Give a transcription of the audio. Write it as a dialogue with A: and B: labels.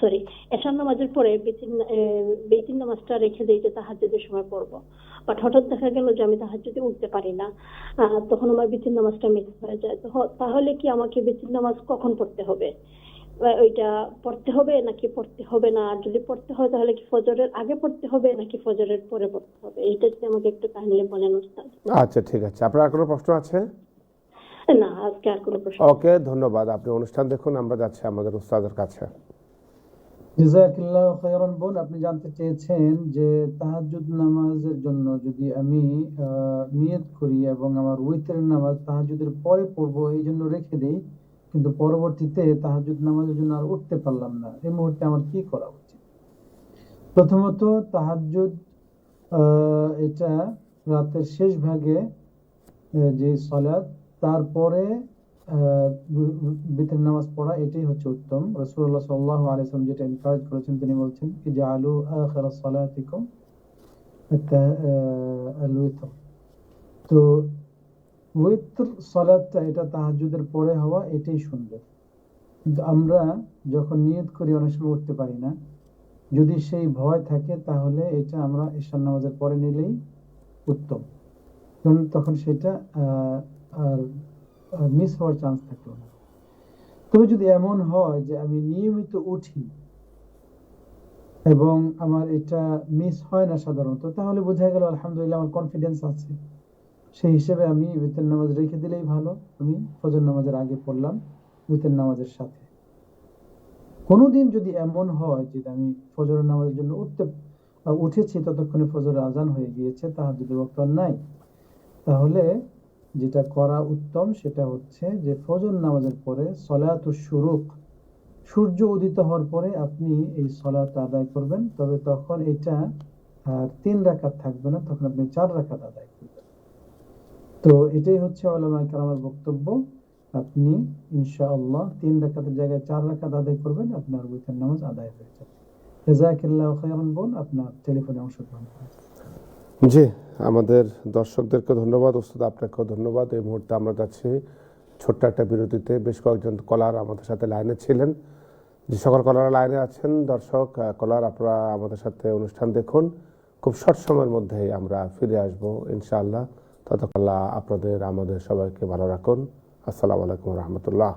A: Sorry এশার নামাজের পরে বেতিন নামাজটা রেখে দিই যে তাহাজ্জুদের সময় পড়ব। বাট হঠাৎ দেখা গেল যে আমি তাহাজ্জুদে উঠতে পারি না। তখন আমার বেতিন নামাজটা মিস হয়ে যায়। তো তাহলে কি আমাকে বেতিন নামাজ কখন পড়তে হবে? ওইটা পড়তে হবে নাকি পড়তে হবে না? আর যদি পড়তে হয় তাহলে কি ফজরের আগে পড়তে হবে নাকি ফজরের পরে পড়তে হবে? এইটা যদি আমাকে একটু কাহিনী বলেন ওস্তাদ
B: আচ্ছা ঠিক আছে। আপনার আর কোনো প্রশ্ন আছে?
A: না আজকে আর কোনো প্রশ্ন
B: ওকে ধন্যবাদ। আপনি অনুষ্ঠান দেখুন আমরা যাচ্ছি আমাদের উস্তাদের কাছে।
C: বোন আপনি জানতে চেয়েছেন যে তাহাজ্জুদ নামাজের জন্য যদি আমি নিয়ত করি এবং আমার উইতরের নামাজ তাহাজ্জুদের পরে পড়ব, এই জন্য রেখে দেই, কিন্তু পরবর্তীতে তাহাজ্জুদ নামাজের জন্য আর উঠতে পারলাম না, এই মুহূর্তে আমার কি করা উচিত? প্রথমত তাহাজ্জুদ এটা রাতের শেষ ভাগে যে সলাৎ, তারপরে বিতের নামাজ পড়া, এটাই হচ্ছে উত্তম। রসুল্লাহ সাল্লাহ আলিয়াল্লাম যেটা এনকারেজ করেছেন, তিনি বলছেন যে আলু আখির সালাতিকুম তো উইত্র এটা তাহাজ্জুদের পরে হওয়া, এটাই সুন্দর। আমরা যখন নিয়ত করি, অনেক সময় উঠতে পারি না। যদি সেই ভয় থাকে, তাহলে এটা আমরা ঈশান নামাজের পরে নিলেই উত্তম। তখন সেটা আর মিস হওয়ার চান্স থাকল না। তবে যদি এমন হয় যে আমি নিয়মিত উঠি এবং আমার এটা মিস হয় না সাধারণত, তাহলে বোঝা গেল আলহামদুলিল্লাহ আমার কনফিডেন্স আছে। সেই হিসেবে আমি উইতের নামাজ রেখে দিলেই ভালো। আমি ফজর নামাজের আগে পড়লাম উইতের নামাজের সাথে। কোনোদিন যদি এমন হয় যে আমি ফজর নামাজের জন্য উঠতে, উঠেছি, ততক্ষণে ফজরের আজান হয়ে গিয়েছে তাহার যদি বক্তব্য নাই, তাহলে যেটা করা উত্তম সেটা হচ্ছে যে ফজর নামাজের পরে সলাত শুরুক, সূর্য উদিত হওয়ার পরে আপনি এই সলাত আদায় করবেন। তবে তখন এটা আর তিন রাকাত থাকবে না, তখন আপনি চার রাকাত আদায় করবেন। তো এটাই হচ্ছে আলমাই কালামের বক্তব্য। আপনি ইনশাআল্লাহ তিন রাকাতের জায়গায় চার রাকাত আদায় করবেন, আপনার উইকের নামাজ আদায় হয়ে যাবে। জাজাকিল্লাহ খায়রান বোন আপনার টেলিফোনে অংশগ্রহণ করেন
B: জি, আমাদের দর্শকদেরকে ধন্যবাদ, ওস্তাদ আপনাকেও ধন্যবাদ। এই মুহূর্তে আমরা যাচ্ছি ছোট্ট একটা বিরতিতে। বেশ কয়েকজন কলার আমাদের সাথে লাইনে ছিলেন। যে সকল কলার লাইনে আছেন, দর্শক কলার আপনারা আমাদের সাথে অনুষ্ঠান দেখুন। খুব শর্ট সময়ের মধ্যেই আমরা ফিরে আসব, ইনশাআল্লাহ। ততক্ষণ আপনাদের, আমাদের সবাইকে ভালো রাখুন। আসসালামু আলাইকুম রহমতুল্লাহ।